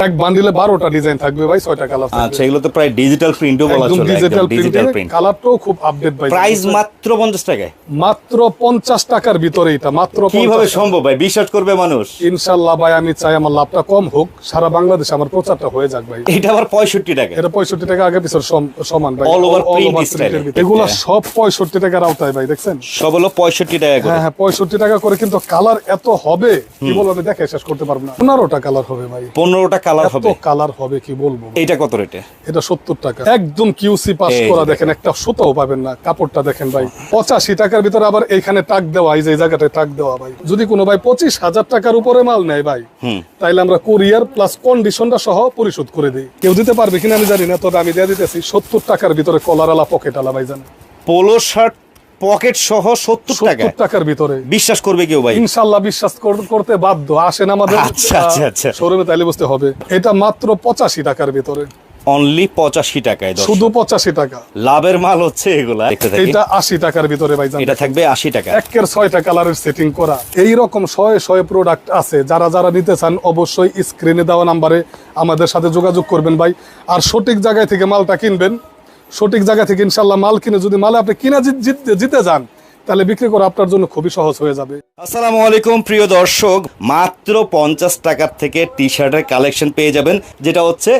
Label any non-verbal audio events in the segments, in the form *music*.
এক বান্ডিলে বারোটা ডিজাইন থাকবে ভাই ছয়টা কালার আচ্ছা এগুলো তো প্রায় ডিজিটাল প্রিন্টও বলা চলে ডিজিটাল একদম ডিজিটাল প্রিন্ট প্রিন্ট কালারটাও খুব আপডেট ভাই প্রাইস মাত্র পঞ্চাশ টাকায়। মাত্র পঞ্চাশ টাকার ভিতরে এটা মাত্র কীভাবে সম্ভব ভাই? বিশ্বাস করবে মানুষ। ইনশাল্লাহ ভাই আমি চাই আমার লাভটা কম হোক সারা বাংলাদেশে আমার প্রচারটা হয়ে যাক ভাই। এটা আবার পঁয়ষট্টি টাকা। এটা পঁয়ষট্টি টাকা আগে পিছর সমান ভাই। এর এ। ভিতরে। এগুলা সব পঁয়ষট্টি টাকার আওতায় ভাই দেখছেন? সব হলো পঁয়ষট্টি টাকা করে। হ্যাঁ হ্যাঁ পঁয়ষট্টি টাকা করে কিন্তু কালার এত হবে কি বলব আমি দেখে শেষ করতে পারব না। পনেরোটা কালার হবে ভাই। পনেরোটা কালার হবে। কালার হবে কি বলব এইটা কত রেটে? এটা সত্তর টাকা। একদম কিউসি পাস করা দেখেন একটা সুতাও পাবেন না কাপড়টা দেখেন ভাই। পঁচাশি টাকার ভিতরে আবার এইখানে টাক দেওয়া এই যে জায়গাটায় টাক দেওয়া ভাই। যদি কোনো ভাই পঁচিশ হাজার টাকার উপরে মাল নেয় ভাই তাইলে আমরা কোরিয়ার প্লাস কন্ডিশনটা সহ পরিশোধ করে দিই। কেউ দিতে পারবে কিনা আমি জানি না তবে আমি দিয়ে দিতেছি সত্তর টাকার ভিতরে কলার আলা পকেট আলা ভাই জান পোলো শার্ট পকেট সহ সত্তর টাকা টাকার ভিতরে। বিশ্বাস করবে কেউ ভাই? ইনশাল্লাহ বিশ্বাস করতে বাধ্য। আসেন আমাদের আচ্ছা, আচ্ছা, আচ্ছা। শোরুমে তাইলে বুঝতে হবে। এটা মাত্র পঁচাশি টাকার ভিতরে। অনলি পঁচাশি টাকায় শুধু পঁচাশি টাকা। লাভের মাল হচ্ছে এগুলা এটা আশি টাকার ভিতরে ভাই এটা থাকবে আশি টাকা। একের ছয়টা কালারের সেটিং করা। এই রকম প্রোডাক্ট আছে। যারা যারা নিতে চান অবশ্যই স্ক্রিনে দেওয়া নাম্বারে আমাদের সাথে যোগাযোগ করবেন ভাই। আর সঠিক জায়গায় থেকে মালটা কিনবেন সঠিক জায়গা থেকে ইনশাল্লাহ মাল কিনে যদি মালে আপনি কিনা জিতে যান তাহলে বিক্রি করা আপনার জন্য খুবই সহজ হয়ে যাবে। আসসালামু আলাইকুম প্রিয় দর্শক। মাত্র পঞ্চাশ টাকার থেকে টি শার্টের কালেকশন পেয়ে যাবেন যেটা হচ্ছে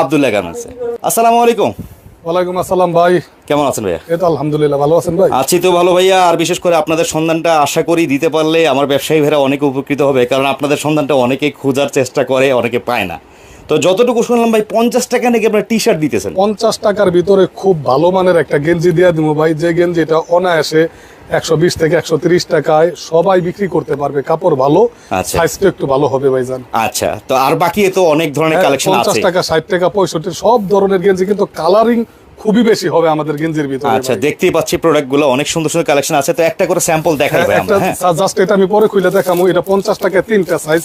আবদুল্লাহ গার্মেন্টসে আসসালামু আলাইকুম। ওয়ালাইকুম আসসালাম ভাই। কেমন আছেন ভাইয়া? এই তো আলহামদুলিল্লাহ ভালো আছেন ভাই? আছি তো ভালো ভাইয়া আর বিশেষ করে আপনাদের সন্ধানটা আশা করি দিতে পারলে আমার ব্যবসায়ী ভাইরা অনেক উপকৃত হবে কারণ আপনাদের সন্ধানটা অনেকে খোঁজার চেষ্টা করে অনেকে পায় না। তো যতটুকু শুনলাম ভাই পঞ্চাশ টাকা নাকি আপনার টি শার্ট দিতেছেন? পঞ্চাশ টাকার ভিতরে খুব ভালো মানের একটা গেঞ্জি দিয়ে দিব ভাই। যে গেঞ্জিটা অনায়াসে একশো বিশ থেকে একশো তিরিশ টাকায় সবাই বিক্রি করতে পারবে। কাপড় ভালো আচ্ছা। সাইজটা একটু ভালো হবে ভাইজান। আচ্ছা তো আর বাকি তো অনেক ধরনের কালেকশন হ্যাঁ, পঞ্চাশ টাকা ষাট টাকা পঁয়ষট্টি সব ধরনের গেঞ্জি কিন্তু কালারিং খুবই বেশি হবে আমাদের গেঞ্জির ভিতরে আচ্ছা দেখতেই পাচ্ছি প্রোডাক্টগুলো অনেক সুন্দর সুন্দর কালেকশন আছে। তো একটা করে স্যাম্পল দেখাই হ্যাঁ, ভাই আমরা হ্যাঁ। জাস্ট এটা আমি পরে খুলে দেখাবো এটা পঞ্চাশ টাকা তিনটা সাইজ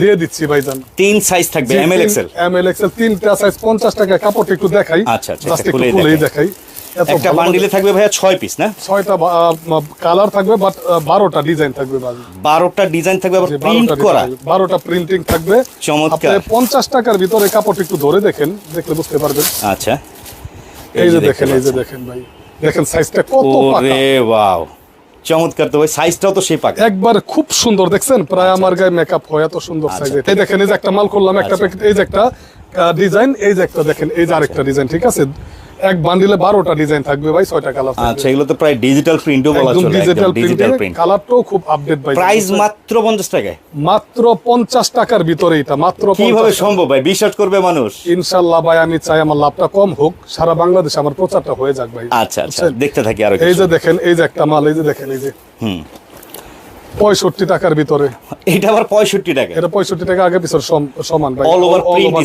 দিয়ে দিচ্ছি ভাইজান। তিন সাইজ থাকবে M L X L M L X L তিনটা সাইজ পঞ্চাশ টাকায় কাপড়টা একটু দেখাই। আচ্ছা, আচ্ছা, জাস্ট একটু খুলেই দেখাই। একটা বান্ডিলে থাকবে ভাইয়া ছয় পিস না? ছয়টা কালার থাকবে বাট বারোটা ডিজাইন থাকবে ভাই। বারোটা ডিজাইন থাকবে আবার প্রিন্ট করা। বারোটা প্রিন্টিং থাকবে। চমৎকার। আপনি পঞ্চাশ টাকার ভিতরে কাপড়টা একটু ধরে দেখেন দেখলে বুঝতে পারবেন। আচ্ছা। এই যে দেখতে দেখেন এই যে দেখেন ভাই। দেখেন সাইজটা কত ওরে ওয়াও চমৎকার তো ভাই সাইজটাও তো সেই পাকা। একবার খুব সুন্দর দেখছেন? প্রায় আমার গায়ে মেকআপ হয় এত সুন্দর সাইজ এই দেখেন এই যে একটা মাল করলাম একটা আচ্ছা। প্যাকেট এই যে একটা ডিজাইন এই যে একটা দেখেন এই যে আরেকটা ডিজাইন ঠিক আছে? এক বান্ডিলে বারোটা ডিজাইন থাকবে ভাই ছয়টা কালার আচ্ছা এগুলো তো প্রায় ডিজিটাল প্রিন্টও বলা চলে ডিজিটাল প্রিন্ট কালারটাও খুব আপডেট ভাই। প্রাইস মাত্র পঞ্চাশ টাকায়? মাত্র পঞ্চাশ টাকার ভিতরে এটা মাত্র কীভাবে সম্ভব ভাই? বিশ্বাস করবে মানুষ? ইনশাল্লাহ ভাই আমি চাই আমার লাভটা কম হোক সারা বাংলাদেশে আমার প্রচারটা হয়ে যাক ভাই। আচ্ছা আচ্ছা দেখতে থাকি আর এই যে দেখেন এই যে একটা মাল এই যে দেখেন এই যে। হুম। পঁয়ষট্টি টাকার ভিতরে। এটা আবার পঁয়ষট্টি টাকা। এটা পঁয়ষট্টি টাকা আগে পিছর সমান ভাই।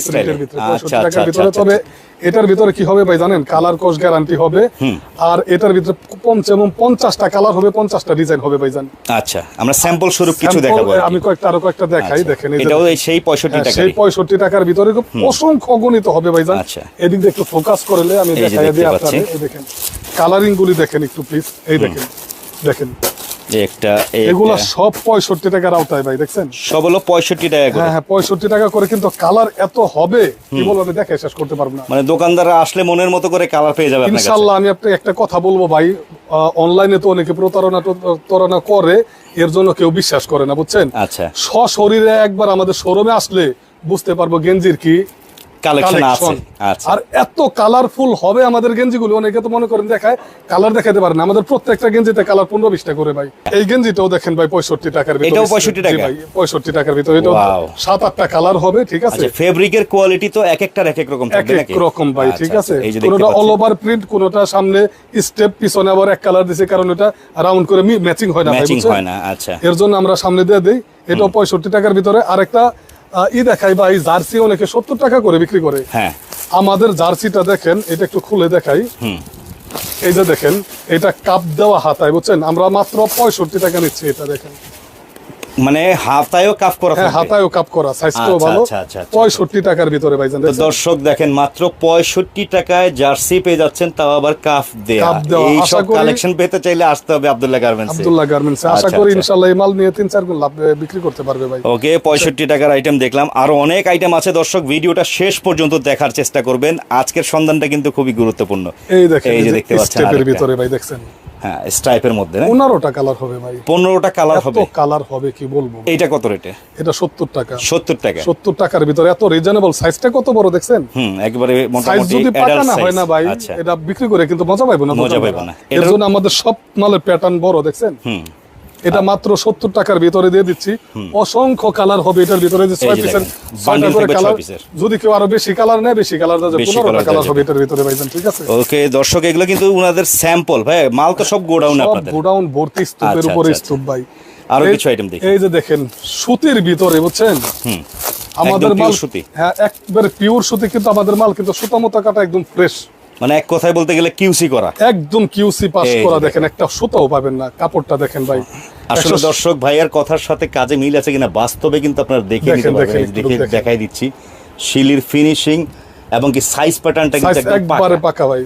Print এর এ। ভিতরে, আচ্ছা, আচ্ছা, টাকার ভিতরে। আচ্ছা, তবে এটার ভিতরে কি হবে ভাই জানেন? কালার কোর্স গ্যারান্টি হবে। আর এটার ভিতরে এবং পঞ্চাশটা কালার হবে পঞ্চাশটা ডিজাইন হবে ভাই জান আচ্ছা আমরা স্যাম্পল স্বরূপ কিছু দেখাবো আমি কয়েকটা আরও কয়েকটা দেখাই আচ্ছা, দেখেন এটাও সেই পঁয়ষট্টি হ্যাঁ, টাকা সেই পঁয়ষট্টি টাকার ভিতরে অসংখ্য অগণিত হবে ভাই জান আচ্ছা। এদিক দিয়ে একটু ফোকাস করলে আমি দেখাই দিই আপনাদের দেখেন। কালারিং গুলি দেখেন একটু প্লিজ এই দেখেন দেখেন। একটা এই সব পঁয়ষট্টি টাকার আওতায় ভাই দেখছেন? সব হলো পঁয়ষট্টি টাকা করে। হ্যাঁ হ্যাঁ পঁয়ষট্টি টাকা করে কিন্তু কালার এত হবে কি বলব আমি দেখে শেষ করতে পারব না। মানে দোকানদাররা আসলে মনের মতো করে কালার পেয়ে যাবে আপনার কাছে। আমি একটা কথা বলব ভাই অনলাইনে তো অনেকে প্রতারণা প্রতারণা করে এর জন্য কেউ বিশ্বাস করে না বুঝছেন? আচ্ছা। সশরীরে একবার আমাদের শোরুমে আসলে বুঝতে পারব গেঞ্জির কি কালেকশন আছে আচ্ছা। আর এত কালারফুল হবে আমাদের গেঞ্জিগুলো অনেকে তো মনে করেন দেখায় কালার দেখাতে পারে না। আমাদের প্রত্যেকটা গেঞ্জিতে কালার পনেরো বিশটা করে ভাই। এই গেঞ্জিটাও দেখেন ভাই পঁয়ষট্টি টাকার ভিতরে। এটাও 65 টাকা? পঁয়ষট্টি টাকার ভিতরে। সাত আটটা কালার হবে ঠিক আছে? আচ্ছা ফেব্রিকের কোয়ালিটি তো এক একটার এক এক রকম এক এক রকম ভাই আচ্ছা, ঠিক আছে। আচ্ছা, কোনোটা অল ওভার প্রিন্ট কোনোটা সামনে স্টেপ পিছনে আবার এক কালার দিছে কারণ এটা রাউন্ড করে ম্যাচিং হয় না ম্যাচিং হয় না আচ্ছা। এর জন্য আমরা সামনে দিয়ে দিই। এটাও পঁয়ষট্টি টাকার ভিতরে। আরেকটা ই দেখাই বা এই জার্সি অনেকে সত্তর টাকা করে বিক্রি করে। হ্যাঁ। আমাদের জার্সিটা দেখেন এটা একটু খুলে দেখাই। এই যে দেখেন এটা কাপ দেওয়া হাতায় বুঝছেন? আমরা মাত্র পঁয়ষট্টি টাকা নিচ্ছি এটা দেখেন। মানে হাতায়ও কাফ করা হ্যাঁ হাতায়ও কাপ করা সাইজটাও আচ্ছা, ভালো। আচ্ছা, আচ্ছা। পঁয়ষট্টি টাকার ভিতরে ভাইজান দর্শক দেখেন মাত্র পঁয়ষট্টি টাকায় জার্সি পেয়ে যাচ্ছেন তাও আবার কাফ দেয়া। এই সব কালেকশন পেতে চাইলে আসতে হবে আব্দুল্লাহ গার্মেন্টস আব্দুল্লাহ গার্মেন্টস আশা করি। ইনশাল্লাহ এই মাল নিয়ে তিন চার গুণ লাভ বিক্রি করতে পারবে ভাই। ওকে পঁয়ষট্টি টাকার আইটেম দেখলাম। আরও অনেক আইটেম আছে দর্শক ভিডিওটা শেষ পর্যন্ত দেখার চেষ্টা করবেন। আজকের সন্ধানটা কিন্তু খুবই গুরুত্বপূর্ণ। এই দেখেন এই যে দেখতে পাচ্ছেন ভিতরে ভাই দেখছেন? হ্যাঁ স্ট্রাইপের মধ্যে কালার হবে ভাই। কালার হবে। কালার হবে কি বলব? এটা কত রেটে এটা সত্তর টাকা। সত্তর টাকা। সত্তর টাকার ভিতরে এত রিজনেবল সাইজটা কত বড় দেখছেন? হুম একবারে মোটামুটি যদি পাকা না হয় না ভাই আচ্ছা। এটা বিক্রি করে কিন্তু মজা পাইবো না মজা। পাইবো না। এর জন্য আমাদের সব মালের প্যাটার্ন বড় দেখছেন? হুম। এটা মাত্র সত্তর টাকার ভিতরে দিয়ে দিচ্ছি। অসংখ্য কালার হবে এটার ভিতরে যে ছয় পিসের ছয়টা করে কালার যদি কেউ আরও বেশি কালার নেয় বেশি কালার দেওয়া পনেরোটা কালার হবে এটার ভিতরে ভাইজান ঠিক আছে? ওকে দর্শক এগুলো কিন্তু উনাদের স্যাম্পল ভাই মাল তো সব গোডাউন আপনাদের। গোডাউন ভর্তি স্তূপের আচ্ছা, উপরে আচ্ছা, স্তূপ ভাই। আরও এই- কিছু item দেখি। এই যে দেখেন সুতির ভিতরে বুঝছেন? হুম। আমাদের মাল সুতি। হ্যাঁ একবারে পিওর সুতি কিন্তু আমাদের মাল কিন্তু সুতা মোতা কাটা একদম ফ্রেশ মানে এক কথায় বলতে গেলে কিউসি করা। একদম কিউসি পাস করা। দেখেন একটা সুতাও পাবেন না কাপড়টা দেখেন ভাই। আসলে দর্শক ভাইয়ার কথার সাথে কাজে মিল আছে কিনা বাস্তবে কিন্তু আপনারা দেখে নিতে পারবেন। দেখে দেখাই দিচ্ছি। শিলির ফিনিশিং এবং কি সাইজ প্যাটার্নটা কিন্তু একদম একবারে। পাকা ভাই।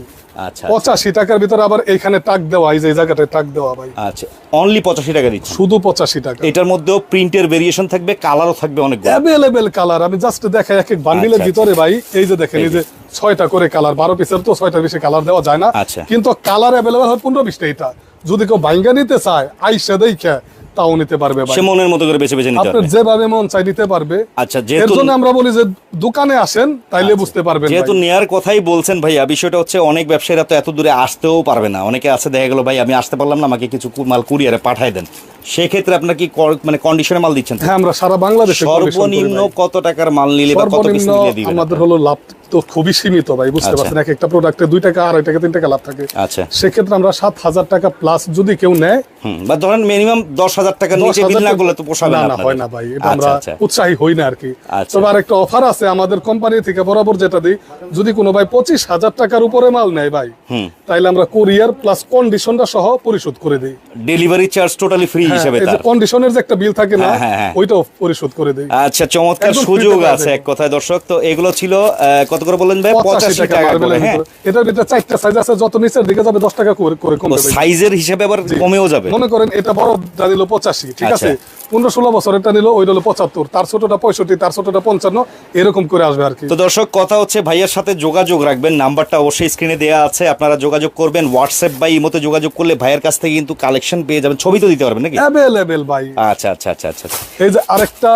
আচ্ছা পঁচাশি টাকার ভিতরে আবার এইখানে টাক দেওয়া এই যে জায়গাটায় টাক দেওয়া ভাই। আচ্ছা অনলি পঁচাশি টাকা দিচ্ছি। শুধু পঁচাশি টাকা। এটার মধ্যেও প্রিন্টের ভেরিয়েশন থাকবে কালারও থাকবে অনেক অ্যাভেলেবেল কালার আমি জাস্ট দেখাই এক এক বান্ডিলের ভিতরে ভাই এই যে দেখেন এই যে ছয়টা করে কালার বারো পিসের তো ছয়টা বেশি কালার দেওয়া যায় না। আচ্ছা। কিন্তু কালার অ্যাভেলেবেল হয় পনেরো বিশটা এটা। যদি কেউ বাইঙ্গা নিতে চায় আইসা দেখে তাও নিতে পারবে সে মনের মতো করে বেছে বেছে নিতে পারবে। যেভাবে মন চাই নিতে পারবে। আচ্ছা যেহেতু জন্য আমরা বলি যে দোকানে আসেন তাইলে বুঝতে পারবেন যেহেতু নেয়ার কথাই বলছেন ভাইয়া বিষয়টা হচ্ছে অনেক ব্যবসায়ীরা তো এত দূরে আসতেও পারবে না। অনেকে আছে দেখা গেল ভাই আমি আসতে পারলাম না আমাকে কিছু মাল কুরিয়ারে পাঠায় দেন। সেক্ষেত্রে আপনার কি মানে কন্ডিশনে মাল দিচ্ছেন? হ্যাঁ আমরা সারা বাংলাদেশে সর্বনিম্ন কত টাকার মাল নিলে বা কত পিস সর্বনিম্ন নিলে দিবেন আমাদের হলো লাভ তো খুবই সীমিত ভাই বুঝতে আচ্ছা। পারছেন? এক একটা প্রোডাক্টে দুই টাকা আড়াই টাকা তিন টাকা লাভ থাকে। আচ্ছা। সেক্ষেত্রে আমরা সাত হাজার টাকা প্লাস যদি কেউ নেয় বা ধরেন মিনিমাম দশ হাজার দশ নিচে বিল না করলে তো পোষাবে না হয় না ভাই এটা আচ্ছা, আমরা আচ্ছা। উৎসাহী হই না আর কি। তবে আরেকটা অফার আছে আমাদের কোম্পানি থেকে বরাবর যেটা দিই যদি কোনো ভাই পঁচিশ হাজার টাকার উপরে মাল নেয় ভাই তাইলে আমরা কুরিয়ার প্লাস কন্ডিশনটা সহ পরিশোধ করে দিই। ডেলিভারি চার্জ টোটালি ফ্রি হিসেবে তার। কন্ডিশনের যে একটা বিল থাকে না হ্যাঁ, হ্যাঁ, হ্যাঁ। ওইটাও পরিশোধ করে দিই। আচ্ছা চমৎকার সুযোগ আছে এক কথায় দর্শক। তো এগুলো ছিল কত করে বললেন ভাই? পঁচাশি পঁচাশি টাকা টাকা করে হ্যাঁ। এটার ভিতরে চারটা সাইজ আছে যত নিচের দিকে যাবে দশ টাকা করে করে কমবে সাইজের হিসাবে আবার কমেও যাবে। মনে করেন এটা বড়টা নিল পঁচাশি ঠিক আচ্ছা। আছে পনেরো ষোলো বছর এটা নিল ওইটা হলো পঁচাত্তর। তার ছোটটা পঁয়ষট্টি তার ছোটটা পঞ্চান্ন এরকম করে আসবে আর কি। তো দর্শক কথা হচ্ছে ভাইয়ের সাথে যোগাযোগ রাখবেন নাম্বারটা অবশ্যই স্ক্রিনে দেওয়া আছে আপনারা যোগাযোগ করবেন হোয়াটসঅ্যাপ বা ইমোতে যোগাযোগ করলে ভাইয়ের কাছ থেকে কিন্তু কালেকশন পেয়ে যাবেন। ছবি তো দিতে পারবেন নাকি? অ্যাভেলেবেল ভাই। আচ্ছা আচ্ছা আচ্ছা আচ্ছা আচ্ছা। এই যে আরেকটা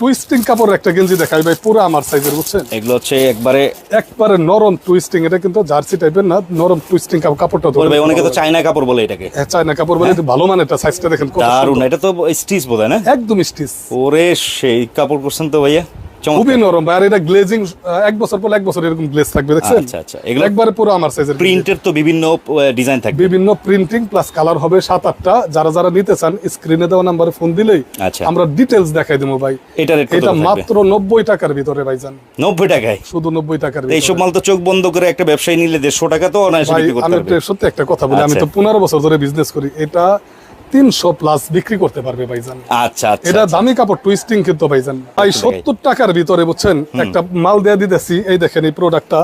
টুইস্টিং কাপড়ের একটা গেঞ্জি দেখাই ভাই পুরো আমার সাইজের বুঝছেন? এগুলো হচ্ছে একবারে একবারে নরম টুইস্টিং এটা কিন্তু জার্সি টাইপের না নরম টুইস্টিং কাপড়টা বলে ভাই অনেকে তো চায়না কাপড় বলে এটাকে। হ্যাঁ, চায়না কাপড় বলে এটা ভালো মানের সাইজটা দেখেন কত দারুণ এটা তো স্টিচ বোধ হয় না? একদম স্টিচ ওরে সেই কাপড় করছেন তো ভাইয়া? খুবই নরম আর এটা গ্লেজিং এক বছর পর এক বছর এরকম গ্লেজ থাকবে দেখছেন? আচ্ছা, আচ্ছা। এগুলো- একবারে পুরো আমার সাইজের প্রিন্টের তো বিভিন্ন ডিজাইন থাকবে। বিভিন্ন প্রিন্টিং প্লাস কালার হবে সাত আটটা। যারা যারা নিতে চান স্ক্রিনে দেওয়া নাম্বারে ফোন দিলেই আচ্ছা। আমরা ডিটেলস দেখাই দেবো ভাই। এটা এটা মাত্র নব্বই টাকার ভিতরে ভাই জান। নব্বই টাকায়? শুধু নব্বই টাকার তো ভিতরে। এইসব মাল তো চোখ বন্ধ করে একটা ব্যবসায়ী নিলে দেড়শো টাকা তো অনায়াসে বিক্রি করতে আমি পারবে। একটা- সত্যি একটা কথা বলি আমি আচ্ছা। তো পনেরো বছর ধরে বিজনেস করি। এটা তিনশো প্লাস বিক্রি করতে পারবে ভাইজান। আচ্ছা আচ্ছা এটা দামি কাপড় টুইস্টিং কিন্তু ভাইজান। ভাই সত্তর টাকার ভিতরে বুঝছেন একটা মাল দেয়া দিতেছি এই দেখেন এই প্রোডাক্টটা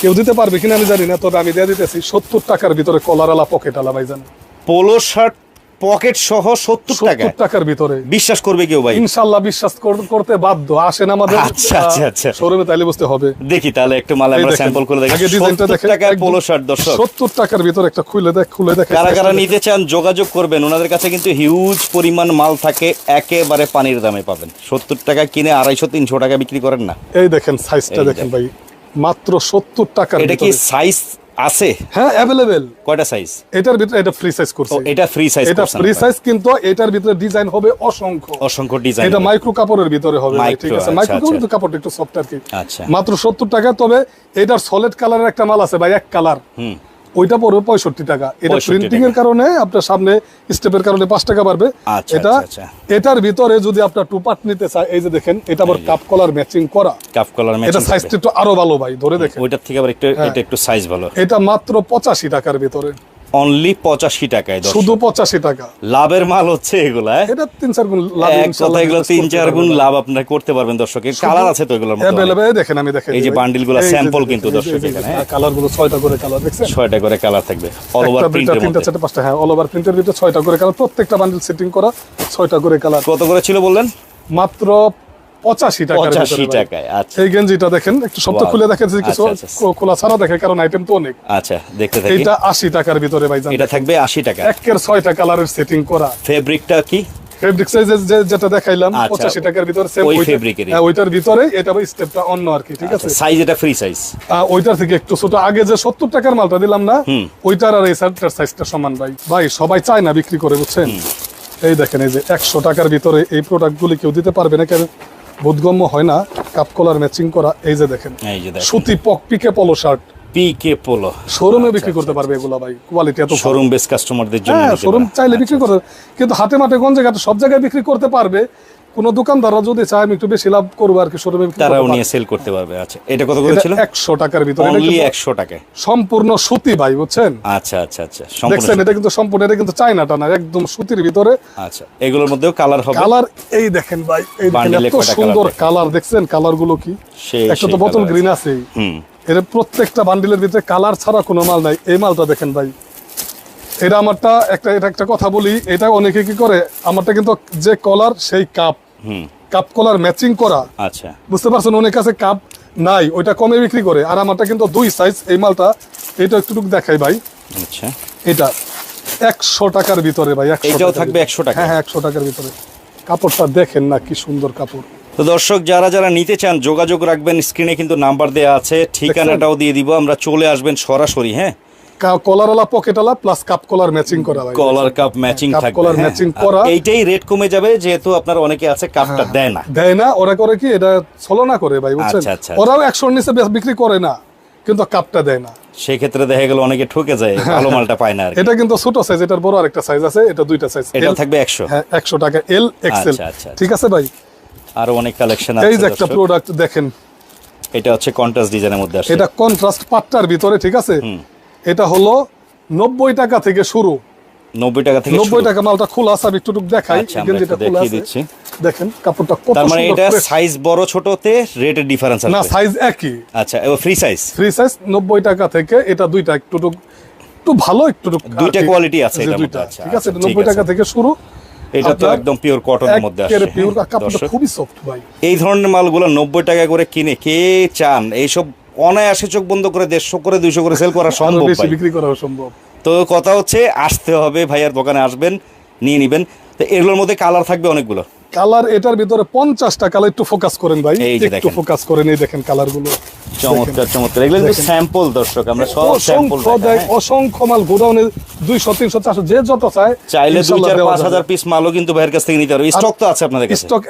কেউ দিতে পারবে কিনা আমি জানি না তবে আমি দেয়া দিতেছি সত্তর টাকার ভিতরে কলার আলা পকেট আলা ভাইজান। পোলো শার্ট পকেট সহ সত্তর টাকা টাকার ভিতরে। বিশ্বাস করবে কেউ ভাই? ইনশাল্লাহ বিশ্বাস করতে বাধ্য। আসেন আমাদের আচ্ছা, আচ্ছা, আচ্ছা। শোরুমে তাইলে বুঝতে হবে। দেখি তাহলে একটু মাল আমরা স্যাম্পল করে দেখি। আগে ডিজাইনটা সত্তর দেখেন টাকায় পোলো শার্ট দর্শক। সত্তর টাকার ভিতরে একটা খুলে দেখ খুলে দেখ কারা কারা নিতে চান যোগাযোগ করবেন। ওনাদের কাছে কিন্তু হিউজ পরিমাণ মাল থাকে একেবারে পানির দামে পাবেন। সত্তর টাকা কিনে আড়াইশো তিনশো টাকা বিক্রি করেন না। এই দেখেন সাইজটা দেখেন ভাই। মাত্র সত্তর টাকার এটা কি সাইজ আছে? হ্যাঁ अवेलेबल কয়টা সাইজ এটার ভিতরে এটা ফ্রি সাইজ করছে। এটা ফ্রি সাইজ এটা ফ্রি সাইজ কিন্তু এটার ভিতরে ডিজাইন হবে অসংখ্য। অসংখ্য ডিজাইন এটা মাইক্রো কাপড়ের ভিতরে হবে ঠিক আছে? মাইক্রো। কাপড় কাপড়টা একটু সফট আর কি। আচ্ছা। মাত্র সত্তর টাকা তবে এটার সলিড কালারের একটা মাল আছে ভাই এক কালার হুম। ওইটা পড়বে পঁয়ষট্টি টাকা। এটা প্রিন্টিং এর কারণে আপনার সামনে স্টেপের কারণে পাঁচ টাকা বাড়বে। আচ্ছা, এটা আচ্ছা, এটার ভিতরে যদি আপনার টুপাট পার্ট নিতে চায় এই যে দেখেন এটা আবার কাপ কলার ম্যাচিং করা। কাপ কলার এটা সাইজটা একটু আরও ভালো ভাই ধরে দেখেন। ওইটার থেকে আবার একটু হ্যাঁ। এটা একটু সাইজ ভালো। এটা মাত্র পঁচাশি টাকার ভিতরে। অনলি পঁচাশি টাকায়। শুধু পঁচাশি টাকা। লাভের মাল হচ্ছে এগুলা হ্যাঁ? এটা তিন চার গুণ লাভ এক কথা এগুলো তিন চার গুণ লাভ আপনারা করতে পারবেন দর্শক। কালার আছে তো এগুলোর মধ্যে দেখেন আমি দেখেন এই যে bundle গুলো sample কিন্তু দর্শক এখানে, হ্যাঁ? কালারগুলো ছয়টা করে কালার দেখছেন? ছয়টা করে কালার থাকবে অল ওভার দুইটা তিনটা চারটা পাঁচটা হ্যাঁ অল ওভার প্রিন্টের ভিতরে ছয়টা করে কালার প্রত্যেকটা বান্ডিল সেটিং করা ছয়টা করে কালার কত করে ছিল বললেন? মাত্র পঁচাশি টাকা পঁচাশি টাকায় আচ্ছা। এই গেঞ্জিটা দেখেন একটু Wow. খুলে দেখেন কিছু আচ্ছা, আচ্ছা। খোলা ছাড়া দেখে কারণ আইটেম তো অনেক। আচ্ছা দেখতে থাকি। এইটা আশি টাকার ভিতরে ভাই এটা থাকবে আশি টাকা। একের ছয়টা কালারের সেটিং করা। ফেব্রিকটা কি? ফেব্রিক সাইজ যেটা দেখাইলাম পঁচাশি টাকার ভিতরে সেম ওই fabric-এরই। ওইটার ভিতরে এটা স্টেপটা অন্য আর কি ঠিক আছে? সাইজ এটা ফ্রি সাইজ ওইটার থেকে একটু ছোট। আগে যে সত্তর টাকার মালটা দিলাম না ওইটার আর এই শার্টটার সাইজটা সমান ভাই। ভাই সবাই চায় না বিক্রি করে বুঝছেন? এই দেখেন এই যে একশো টাকার ভিতরে এই প্রোডাক্ট গুলি কেউ দিতে পারবে না কেন? বোধগম্য হয় না কাপ কলার ম্যাচিং করা এই যে দেখেন। এই যে দেখেন। সুতি পক পিকে পলো শার্ট পিকে পোলো শোরুমে বিক্রি করতে পারবে এগুলা ভাই কোয়ালিটি এত শোরুম বেস কাস্টমারদের জন্য হ্যাঁ শোরুম চাইলে বিক্রি করে কিন্তু হাটে মাঠে গঞ্জে ঘাটে সব জায়গায় বিক্রি করতে পারবে কোন দোকানদাররা যদি চায় আমি একটু বেশি লাভ করব আর কি শোরুমে তারাও নিয়ে সেল করতে পারবে আচ্ছা। এটা কত করে ছিল? একশো টাকার ভিতরে অনলি কিন্তু একশো টাকায়। সম্পূর্ণ সুতি ভাই বুঝছেন? আচ্ছা আচ্ছা আচ্ছা সম্পূর্ণ দেখছেন এটা কিন্তু সম্পূর্ণ এটা কিন্তু চাইনাটা না একদম সুতির ভিতরে। আচ্ছা এগুলোর মধ্যেও কালার হবে? কালার এই দেখেন ভাই এই দেখেন এত সুন্দর কালার দেখছেন কালারগুলো কি? একটা তো বোতল গ্রিন আছে। হুম। এর প্রত্যেকটা বান্ডিলের ভিতরে কালার ছাড়া কোনো মাল নাই। এই মালটা দেখেন ভাই। এটা আমারটা একটা এটা একটা কথা বলি এটা অনেকে কি করে আমারটা কিন্তু যে কলার সেই কাপ কাপ কলার ম্যাচিং করা। আচ্ছা। বুঝতে পারছেন অনেক কাছে কাপ নাই ওইটা কমে বিক্রি করে। আর আমারটা কিন্তু দুই সাইজ এই মালটা এটা একটু দেখাই ভাই। আচ্ছা। এটা একশো টাকার ভিতরে ভাই 100 এটাও থাকবে। 100 টাকা? হ্যাঁ হ্যাঁ একশো টাকার ভিতরে। কাপড়টা দেখেন না কি সুন্দর কাপড়। তো দর্শক যারা যারা নিতে চান যোগাযোগ রাখবেন। স্ক্রিনে কিন্তু নাম্বার দেওয়া আছে। ঠিকানাটাও দিয়ে দিব। আমরা চলে আসবেন সরাসরি হ্যাঁ? কলারওয়ালা পকেটওয়ালা প্লাস কাপ কলার ম্যাচিং করা ভাই। কলার কাপ ম্যাচিং থাকবে কলার। করা। এইটাই রেট কমে যাবে যেহেতু আপনার অনেকে আছে কাপটা দেয় না। দেয় না ওরা করে কি এটা ছলনা করে ভাই বুঝছেন? আচ্ছা, আচ্ছা, ওরাও নিচে বিক্রি করে না কিন্তু কাপটা দেয় না। সেক্ষেত্রে দেখা গেল অনেকে ঠকে যায় ভালো *laughs* মালটা পায় না এটা কিন্তু ছোট সাইজ এটার বড় আরেকটা সাইজ আছে এটা দুইটা সাইজ থাকবে একশো। হ্যাঁ একশো টাকা এল এক্সেল আচ্ছা, ঠিক আছে ভাই? আরও অনেক কালেকশন আছে এই যে একটা প্রোডাক্ট দেখেন। এটা হচ্ছে কন্ট্রাস্ট ডিজাইনের মধ্যে আসে এটা কন্ট্রাস্ট পাট্টার ভিতরে ঠিক আছে? এটা হলো নব্বই টাকা থেকে শুরু। নব্বই টাকা থেকে নব্বই শুরু। টাকা মালটা খোলা আছে আমি একটু দেখাই। আচ্ছা, গেঞ্জিটা একটু খোলা দেখিয়ে আছে দিচ্ছি। দেখেন কাপড়টা কত তার মানে এটা সাইজ বড় ছোটতে রেটের ডিফারেন্স আছে না সাইজ একই। আচ্ছা ফ্রি সাইজ ফ্রি সাইজ নব্বই টাকা থেকে এটা দুইটা একটুটুক একটু ভালো একটুটুক দুইটা কোয়ালিটি আছে। মধ্যে, আচ্ছা, ঠিক আছে? আচ্ছা, নব্বই ঠিক টাকা থেকে শুরু। এটা তো একদম পিওর কটনের মধ্যে আসে। পিওর কাপড়টা খুবই সফট ভাই। এই ধরনের মালগুলো নব্বই টাকা করে কিনে কে চান? এইসব অনায়াসে চোখ বন্ধ করে দেড়শো করে দুইশো করে সেল করা সম্ভব বেশি বিক্রি করা সম্ভব। তো কথা হচ্ছে আসতে হবে ভাইয়ার দোকানে আসবেন নিয়ে নিবেন। তো এগুলোর মধ্যে কালার থাকবে অনেকগুলো। কালার এটার ভিতরে পঞ্চাশটা কালার একটু ফোকাস করেন ভাই। একটু ফোকাস করেন এই দেখেন কালারগুলো চমৎকার চমৎকার। এগুলো কিন্তু স্যাম্পল দর্শক আমরা সব স্যাম্পল অসংখ্য অসংখ্য মাল গোডাউনে দুইশো তিনশো চারশো যে যত চায় চাইলে দুই ইনশাল্লাহ চার দেওয়া পাঁচ যাবে। হাজার পিস মালও কিন্তু ভাইয়ের কাছ থেকে নিতে পারবে। স্টক তো আছে আপনাদের কাছে। স্টক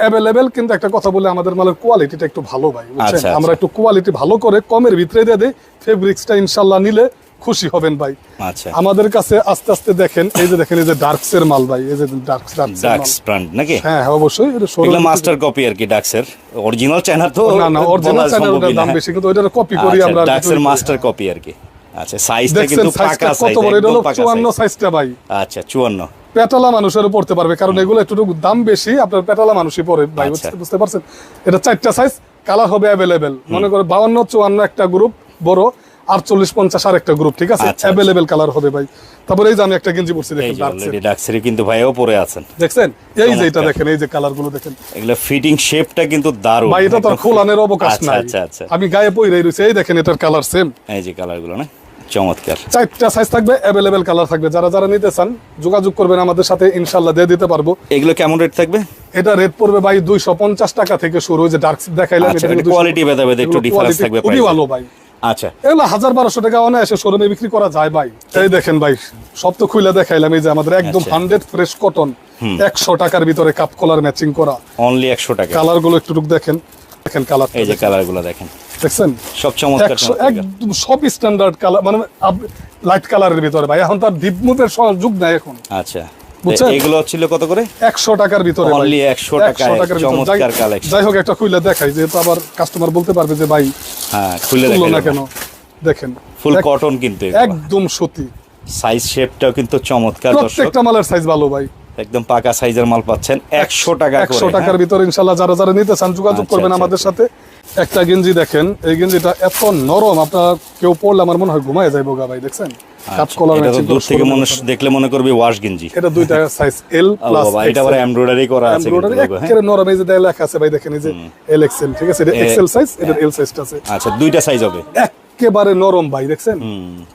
কিন্তু একটা কথা বলে আমাদের মালের কোয়ালিটিটা একটু ভালো ভাই বুঝছেন? আচ্ছা, আচ্ছা। আমরা একটু কোয়ালিটি ভালো করে কমের ভিতরে দিয়ে দিই ফেব্রিক্সটা ইনশাল্লাহ নিলে খুশি হবেন ভাই। আচ্ছা। আমাদের কাছে আস্তে আস্তে দেখেন এই যে দেখেন এই যে ডার্কস এর মাল ভাই এই যে ডার্কস ডার্কস ব্র্যান্ড নাকি? হ্যাঁ হ্যাঁ অবশ্যই এটা এগুলো মাস্টার কপি আর কি ডাক্সের অরিজিনাল চায়না তো না না অরিজিনাল চ্যানেল সম্ভবই দাম বেশি কিন্তু ওইটার কপি করি আচ্ছা, আমরা তৈরি করি। মাস্টার কপি আর কি। আচ্ছা সাইজটা কিন্তু পাকা কত বড় এটা হলো একদম পাকা চুয়ান্ন size। সাইজটা ভাই। আচ্ছা চুয়ান্ন। পেটালা মানুষের পড়তে পারবে কারণ এগুলো একটু দাম বেশি আপনার পেটালা মানুষই পড়ে ভাই আচ্ছা। বুঝতে- বুঝতে পারছেন? এটা চারটা সাইজ কালার হবে অ্যাভেলেবেল মনে করে বাউন্ন চুয়ান্ন একটা গ্রুপ বড়। আর চল্লিশ পঞ্চাশ আর একটা গ্রুপ ঠিক আছে? আচ্ছা, আচ্ছা। অ্যাভেলেবেল কালার হবে ভাই। তারপরে এই যে আমি একটা গেঞ্জি পরছি দেখেন। কিন্তু ভাইও পরে আছেন। দেখছেন? এই যে এটা দেখেন এই যে কালারগুলো দেখেন। এগুলো ফিটিং শেপটা কিন্তু দারুণ। ভাই এটা তো খোলানের অবকাশ আচ্ছা, নাই। আচ্ছা আচ্ছা। আমি গায়ে পইরে এই দেখেন এটার কালার সেম এই যে কালারগুলো না চমৎকার। চারটা সাইজ থাকবে অ্যাভেলেবেল কালার থাকবে। যারা যারা নিতে চান যোগাযোগ করবেন আমাদের সাথে ইনশাল্লাহ দিয়ে দিতে পারব। এগুলো কেমন রেট থাকবে? এটা রেট পড়বে ভাই দুইশো পঞ্চাশ টাকা থেকে শুরু যে ডার্ক দেখাইলাম আচ্ছা, এটা এটা কিন্তু quality 250 ভেদে ভেদে একটু এগুলো থাকবে খুবই ভালো ভাই। আচ্ছা। এগুলো হাজার বারোশো টাকা অনায়াসে শোরুমে বিক্রি করা যায় ভাই। এই দেখেন ভাই সব তো খুলে দেখাইলাম এই যে আমাদের একদম আচ্ছা। হান্ড্রেড ফ্রেশ কটন একশো টাকার ভিতরে কাপ কলার ম্যাচিং করা। অনলি একশো টাকা। কালারগুলো একটু দেখেন দেখেন কালার এই যে কালারগুলো দেখেন। দেখছেন? সব চমৎকার একদম সব স্ট্যান্ডার্ড কালার মানে লাইট কালারের ভিতরে ভাই এখন তার যুগ নাই এখন। আচ্ছা। এগুলো ছিল কত করে? একশো টাকার ভিতরে ভাই। 100 টাকায় 100 টাকার ভিতরে। চমৎকার যাই- যাই হোক একটা খুলে দেখাই যেহেতু আবার কাস্টমার বলতে পারবে যে ভাই হ্যাঁ খুলে খুললো না কেন? দেখেন ফুল কটন কিন্তু একদম সুতি সাইজ শেপটাও কিন্তু চমৎকার প্রত্যেকটা মালের সাইজ ভালো ভাই। একদম পাকা সাইজের মাল পাচ্ছেন। একশো টাকা করে একশো টাকার হ্যাঁ? ভিতরে ইনশাল্লাহ যারা যারা নিতে চান যোগাযোগ আচ্ছা, করবেন আচ্ছা, আমাদের আচ্ছা। সাথে। একটা গেঞ্জি দেখেন এই গেঞ্জিটা এত নরম আপনার কেউ পড়লে আমার মনে হয় ঘুমায় যাইবো গা ভাই দেখছেন? আচ্ছা, কলার এটা দূর থেকে মনে দেখলে মনে করবে ওয়াশ গেঞ্জি। এটা দুইটা সাইজ এল প্লাস এটা আবার এমব্রয়ডারি করা আছে এমব্রয়ডারি হ্যাঁ? একেবারে নরম এই যে দেয়ালে লেখা আছে ভাই দেখেন এই যে এল এক্সেল ঠিক আছে? এটা এ- সাইজ এটা এল সাইজটা আছে। আচ্ছা দুইটা সাইজ হবে। একেবারে নরম ভাই দেখছেন?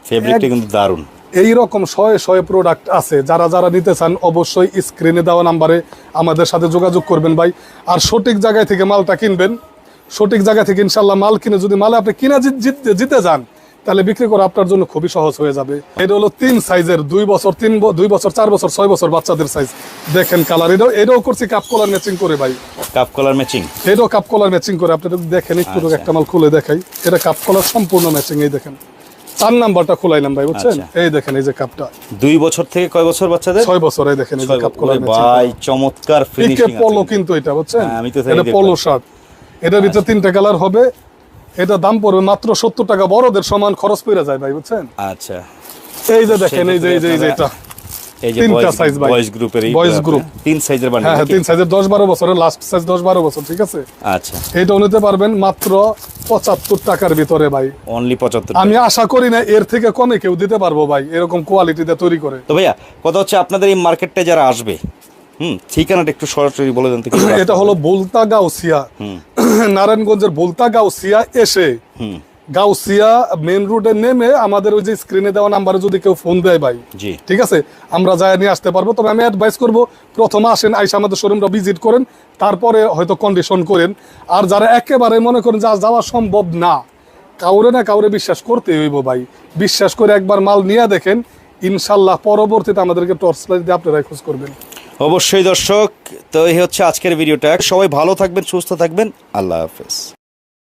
ফেব্রিকটা কিন্তু দারুণ। এই শয়ে শয়ে প্রোডাক্ট আছে। যারা যারা নিতে চান অবশ্যই স্ক্রিনে দেওয়া নাম্বারে আমাদের সাথে যোগাযোগ করবেন ভাই। আর সঠিক জায়গায় থেকে মালটা কিনবেন। সঠিক জায়গা থেকে ইনশাল্লাহ মাল কিনে যদি মালে আপনি কিনা জিতে যান তাহলে বিক্রি করা আপনার জন্য খুবই সহজ হয়ে যাবে। এটা হলো তিন সাইজের দুই বছর তিন দুই বছর চার বছর ছয় বছর বাচ্চাদের সাইজ দেখেন কালার এটাও এটাও করছি কাপ কলার ম্যাচিং করে ভাই। কাপ কলার ম্যাচিং এটাও কাপ কলার ম্যাচিং করে আপনি দেখেন একটু আচ্ছা। একটা মাল খুলে দেখাই। এটা কাপ কলার সম্পূর্ণ ম্যাচিং এই দেখেন। চার নাম্বারটা খুলাইলাম ভাই বুঝছেন? আচ্ছা। এই দেখেন এই যে কাপটা দুই বছর থেকে কয় বছর বাচ্চাদের? ছয় বছর এই দেখেন এই যে কাপ। কলার ভাই চমৎকার ফিনিশিং পলো কিন্তু। এটা বুঝছেন? হ্যাঁ, আমি তো এটা পলো শার্ট এটার ভিতরে তিনটা কালার হবে। এটা দাম পড়বে মাত্র সত্তর টাকা। বড়দের সমান খরচ পড়ে যায় ভাই বুঝছেন? আচ্ছা। এই যে দেখেন এই যে এই যে এই যে এটা। তিনটা বয়েজ ভাই। বয়েজ গ্রুপের Boys group। তিন সাইজের বান্ডিল হ্যাঁ হ্যাঁ তিন সাইজের দশ বারো বছরের লাস্ট সাইজ দশ বারো বছর ঠিক আছে? আচ্ছা। এইটাও নিতে পারবেন মাত্র পঁচাত্তর টাকার ভিতরে ভাই। অনলি পঁচাত্তর আমি আশা করি না এর থেকে কমে কেউ দিতে পারব ভাই এরকম কোয়ালিটিতে তৈরি করে। তো ভাইয়া কথা হচ্ছে আপনাদের এই মার্কেটে যারা আসবে হুম ঠিকানাটা একটু সরাসরি বলে দেন এটা হলো বুলতা গাউসিয়া। নারায়ণগঞ্জের বুলতা গাউসিয়া এসে গাউসিয়া মেন রোডে নেমে আমাদের ওই যে স্ক্রিনে দেওয়া নাম্বারে যদি কেউ ফোন দেয় ভাই। জি। ঠিক আছে? আমরা যাই নিয়ে আসতে পারব। তবে আমি অ্যাডভাইস করব প্রথমে আসেন আইসা আমাদের শোরুমটা ভিজিট করেন তারপরে হয়তো কন্ডিশন করেন। আর যারা একেবারে মনে করেন যা যাওয়া সম্ভব না কাউরে না কাউরে বিশ্বাস করতে হইব ভাই। বিশ্বাস করে একবার মাল নিয়ে দেখেন ইনশাল্লাহ পরবর্তীতে আমাদেরকে টর্চ লাইট দিয়ে আপনারাই খোঁজ করবেন। অবশ্যই দর্শক তো এই হচ্ছে আজকের ভিডিওটা সবাই ভালো থাকবেন সুস্থ থাকবেন। আল্লাহ হাফেজ।